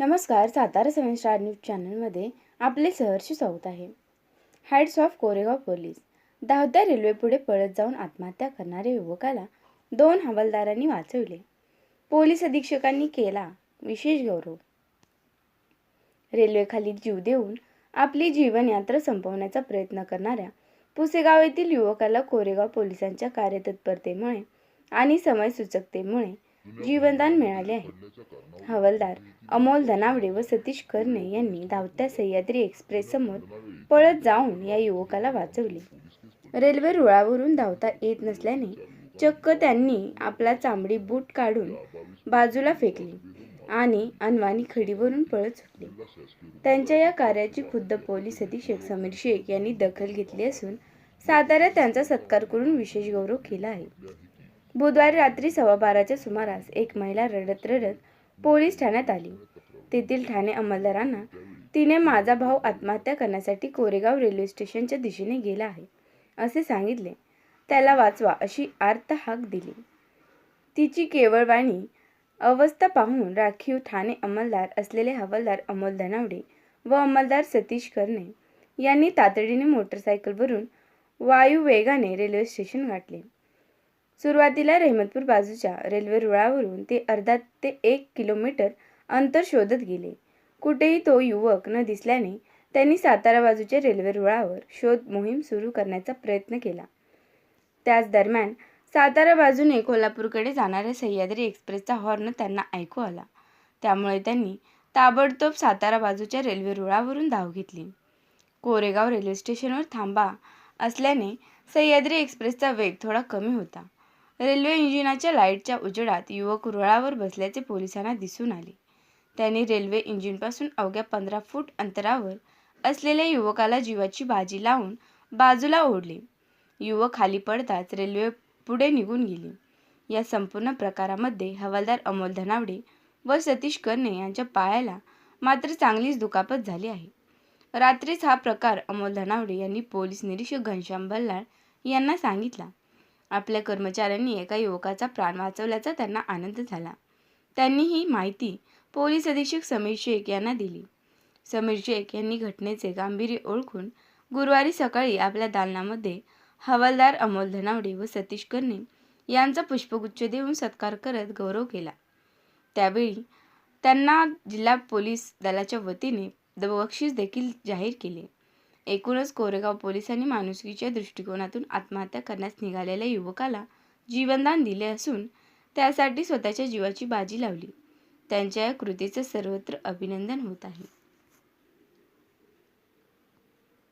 नमस्कार सातारा सेवन star news चॅनलमध्ये आपले सहर्ष स्वागत आहे. Heights of Koregaon police. धावत्या रेल्वेपुढे पळत जाऊन आत्महत्या करणाऱ्या युवकाला दोन हवालदारांनी वाचवले. पोलीस अधीक्षकांनी केला विशेष गौरव. रेल्वेखाली जीव देऊन आपली जीवनयात्रा संपवण्याचा प्रयत्न करणाऱ्या पुसेगाव येथील युवकाला कोरेगाव पोलिसांच्या कार्यतत्परतेमुळे आणि समयसूचकतेमुळे जीवनदान मिळाले आहे. हवालदार अमोल धनावडे व सतीश कर्णे यांनी धावत्या सह्याद्री एक्सप्रेस समोर पळत जाऊन या युवकाला वाचवले. रेल्वे रुळावरून धावता येत नसल्याने चक्क त्यांनी आपला चांबडी बूट काढून बाजूला फेकली आणि अनवाणी खडीवरून पळत सुटले. त्यांच्या या कार्याची खुद्द पोलीस अधीक्षक समीर शेख यांनी दखल घेतली असून साताऱ्यात त्यांचा सत्कार करून विशेष गौरव केला आहे. बुधवारी रात्री सव्वा बाराच्या सुमारास एक महिला रडत रडत पोलीस ठाण्यात आली. तेथील ठाणे अंमलदारांना तिने माझा भाऊ आत्महत्या करण्यासाठी कोरेगाव रेल्वे स्टेशनच्या दिशेने गेला आहे असे सांगितले. त्याला वाचवा अशी आर्त हाक दिली. तिची केवळवाणी अवस्था पाहून राखीव ठाणे अंमलदार असलेले हवालदार अमोल धनावडे व अंमलदार सतीश कर्णे यांनी तातडीने मोटरसायकलवरून वायू वेगाने रेल्वे स्टेशन गाठले. सुरुवातीला रहमतपूर बाजूच्या रेल्वे रुळावरून ते अर्धा ते एक किलोमीटर अंतर शोधत गेले. कुठेही तो युवक न दिसल्याने त्यांनी सातारा बाजूच्या रेल्वे रुळावर शोध मोहीम सुरू करण्याचा प्रयत्न केला. त्याच दरम्यान सातारा बाजूने कोल्हापूरकडे जाणाऱ्या सह्याद्री एक्सप्रेसचा हॉर्न त्यांना ऐकू आला. त्यामुळे त्यांनी ताबडतोब सातारा बाजूच्या रेल्वे रुळावरून धाव घेतली. कोरेगाव रेल्वे स्टेशनवर थांबा असल्याने सह्याद्री एक्सप्रेसचा वेग थोडा कमी होता. रेल्वे इंजिनाच्या लाईटच्या उजेडात युवक रुळावर बसल्याचे पोलिसांना दिसून आले. त्यांनी रेल्वे इंजिनपासून अवघ्या पंधरा फूट अंतरावर असलेल्या युवकाला जीवाची बाजी लावून बाजूला ओढले. युवक खाली पडताच रेल्वे पुढे निघून गेली. या संपूर्ण प्रकारामध्ये हवालदार अमोल धनावडे व सतीश कर्णे यांच्या पायाला मात्र चांगलीच दुखापत झाली आहे. रात्रीच हा प्रकार अमोल धनावडे यांनी पोलीस निरीक्षक घनश्याम बल्लाळ यांना सांगितला. आपल्या कर्मचाऱ्यांनी एका युवकाचा प्राण वाचवल्याचा त्यांना आनंद झाला. त्यांनी ही माहिती पोलीस अधीक्षक समीर शेख यांना दिली. समीर शेख यांनी घटनेचे गांभीर्य ओळखून गुरुवारी सकाळी आपल्या दालनामध्ये हवालदार अमोल धनावडे व सतीश कर्णे यांचा पुष्पगुच्छ देऊन सत्कार करत गौरव केला. त्यावेळी त्यांना जिल्हा पोलीस दलाच्या वतीने बक्षीस देखील जाहीर केले. एकूणच कोरेगाव पोलिसांनी माणुसकीच्या दृष्टिकोनातून आत्महत्या करण्यास निघालेल्या युवकाला जीवनदान दिले असून त्यासाठी स्वतःच्या जीवाची बाजी लावली. त्यांच्या या कृतीचं सर्वत्र अभिनंदन होत आहे.